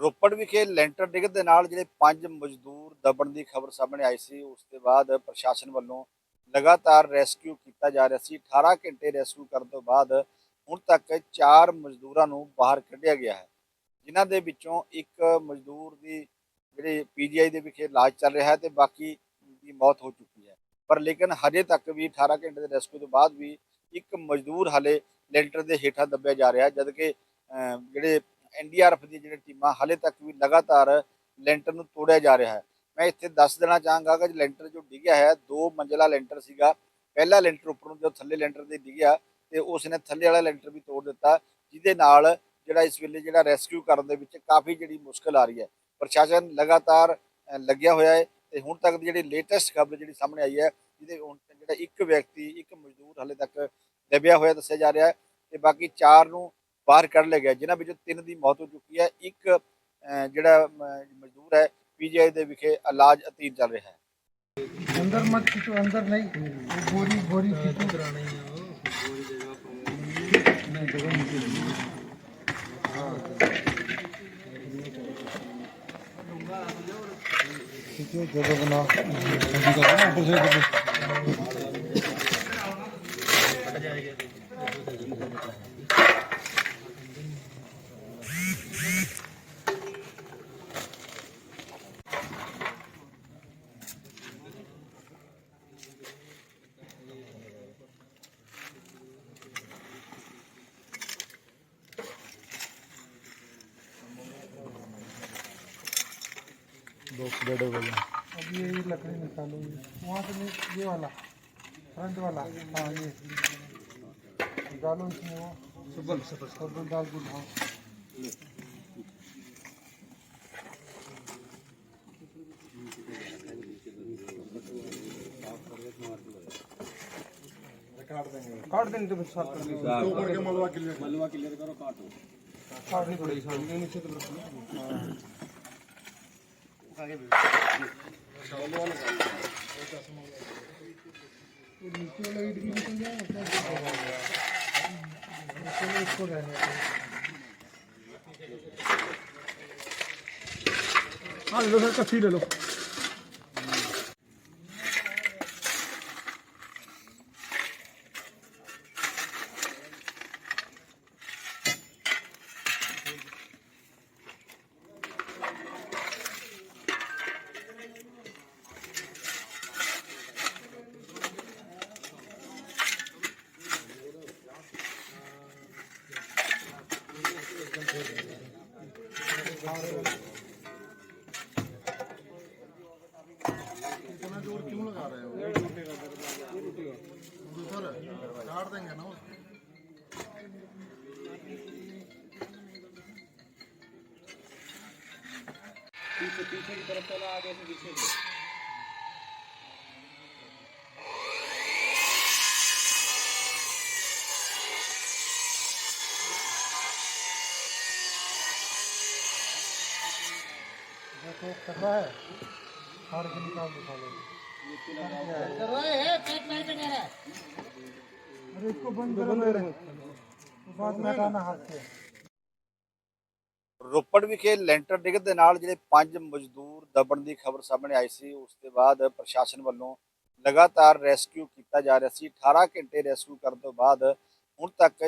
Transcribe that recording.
ਰੋਪੜ ਵਿਖੇ ਲੈਂਟਰ ਡਿੱਗ ਦੇ ਨਾਲ ਜਿਹੜੇ ਪੰਜ ਮਜ਼ਦੂਰ ਦਬਣ ਦੀ ਖਬਰ ਸਾਹਮਣੇ ਆਈ ਸੀ, ਉਸ ਤੋਂ ਬਾਅਦ ਪ੍ਰਸ਼ਾਸਨ ਵੱਲੋਂ ਲਗਾਤਾਰ ਰੈਸਕਿਊ ਕੀਤਾ ਜਾ ਰਿਹਾ ਸੀ। 18 ਘੰਟੇ ਰੈਸਕਿਊ ਕਰਨ ਤੋਂ ਬਾਅਦ ਹੁਣ ਤੱਕ ਚਾਰ ਮਜ਼ਦੂਰਾਂ ਨੂੰ ਬਾਹਰ ਕੱਢਿਆ ਗਿਆ ਹੈ। ਜਿਨ੍ਹਾਂ ਦੇ ਵਿੱਚੋਂ ਇੱਕ ਮਜ਼ਦੂਰ ਦੀ ਜਿਹੜੇ ਪੀਜੀਆਈ ਦੇ ਵਿਖੇ ਇਲਾਜ ਚੱਲ ਰਿਹਾ ਹੈ ਤੇ ਬਾਕੀ ਦੀ ਮੌਤ ਹੋ ਚੁੱਕੀ ਹੈ। ਪਰ ਲੇਕਿਨ ਹਜੇ ਤੱਕ ਵੀ 18 ਘੰਟੇ ਦੇ ਰੈਸਕਿਊ ਤੋਂ ਬਾਅਦ ਵੀ ਇੱਕ ਮਜ਼ਦੂਰ ਹਲੇ ਲੈਂਟਰ ਦੇ ਹੇਠਾਂ ਦੱਬਿਆ ਜਾ ਰਿਹਾ ਜਦਕਿ ਜਿਹੜੇ ਐਨਡੀਆਰਐਫ ਦੀ ਜਿਹੜੇ ਟੀਮਾਂ ਹਾਲੇ ਤੱਕ ਵੀ ਲਗਾਤਾਰ ਲੈਂਟਰ ਨੂੰ ਤੋੜਿਆ ਜਾ ਰਿਹਾ ਹੈ। ਮੈਂ ਇੱਥੇ ਦੱਸ ਦੇਣਾ ਚਾਹਾਂਗਾ ਕਿ ਲੈਂਟਰ ਜੋ ਡਿੱਗਿਆ ਹੈ, ਦੋ ਮੰਜ਼ਲਾ ਲੈਂਟਰ ਸੀਗਾ। ਪਹਿਲਾ ਲੈਂਟਰ ਉੱਪਰੋਂ ਜੋ ਥੱਲੇ ਲੈਂਟਰ ਦੇ ਡਿੱਗਿਆ ਤੇ ਉਸ ਨੇ ਥੱਲੇ ਵਾਲਾ ਲੈਂਟਰ ਵੀ ਤੋੜ ਦਿੱਤਾ, ਜਿਹਦੇ ਨਾਲ ਜਿਹੜਾ ਇਸ ਵੇਲੇ ਜਿਹੜਾ ਰੈਸਕਿਊ ਕਰਨ ਦੇ ਵਿੱਚ ਕਾਫੀ ਜਿਹੜੀ ਮੁਸ਼ਕਲ ਆ ਰਹੀ ਹੈ। ਪ੍ਰਸ਼ਾਸਨ ਲਗਾਤਾਰ ਲੱਗਿਆ ਹੋਇਆ ਹੈ ਤੇ ਹੁਣ ਤੱਕ ਦੀ ਜਿਹੜੀ ਲੇਟੈਸਟ ਖਬਰ ਜਿਹੜੀ ਸਾਹਮਣੇ ਆਈ ਹੈ, ਜਿਹਦੇ ਹੁਣ ਤੱਕ ਜਿਹੜਾ ਇੱਕ ਵਿਅਕਤੀ, ਇੱਕ ਮਜ਼ਦੂਰ ਹਲੇ ਤੱਕ ਦੱਬਿਆ ਹੋਇਆ ਦੱਸਿਆ ਜਾ ਰਿਹਾ ਹੈ ਤੇ ਬਾਕੀ ਚਾਰ ਨੂੰ ਬਾਹਰ ਕੱਢ ਲਿਆ ਗਿਆ ਜਿਨ੍ਹਾਂ ਵਿੱਚੋਂ ਤਿੰਨ ਦੀ ਮੌਤ ਹੋ ਚੁੱਕੀ ਹੈ ਇੱਕ ਅਹ, ਜਿਹੜਾ ਅਹ, ਮਜ਼ਦੂਰ ਹੈ ਪੀਜੀਆਈ ਦੇ ਵਿਖੇ ਇਲਾਜ ਅਧੀਨ ਚੱਲ ਰਿਹਾ ਹੈ अंदर मत खींचो अंदर नहीं वो बोरी बोरी खींचो खींचो जगह बनाओ अब ये ये लकड़ी निकालो वहाँ से ये वाला फ्रंट वाला। हाँ ये। डालो इसमें वो। सबल सबल डाल दो हाँ काट देंगे। तो साफ़ कर देंगे। तो ऊपर के मलवा क्लियर मलवा क्लियर करो काटो। काटनी पड़ेगी नीचे तो ਆ ਲੈ ਲੋ ਸਰ ਕੱਠੀ ਲੈ ਲੋ इतना जोर क्यों लगा रहे हो ये टूटेगा सर काट देंगे ना उसको पीछे पीछे की तरफ चला आगे से पीछे से देखो कर रहा है फाड़ के निकाल दो साले कर रहा है पेट नहीं पे रहा अरे इसको बंद करो बंद करो तो बाद में हटाना हाथ से ਰੋਪੜ ਵਿਖੇ ਲੈਂਟਰ ਡਿੱਗਣ ਦੇ ਨਾਲ ਜਿਹੜੇ ਪੰਜ ਮਜ਼ਦੂਰ ਦਬਣ ਦੀ ਖਬਰ ਸਾਹਮਣੇ ਆਈ ਸੀ ਉਸ ਤੋਂ ਬਾਅਦ ਪ੍ਰਸ਼ਾਸਨ ਵੱਲੋਂ ਲਗਾਤਾਰ ਰੈਸਕਿਊ ਕੀਤਾ ਜਾ ਰਿਹਾ ਸੀ 18 ਘੰਟੇ ਰੈਸਕਿਊ ਕਰਨ ਤੋਂ ਬਾਅਦ ਹੁਣ ਤੱਕ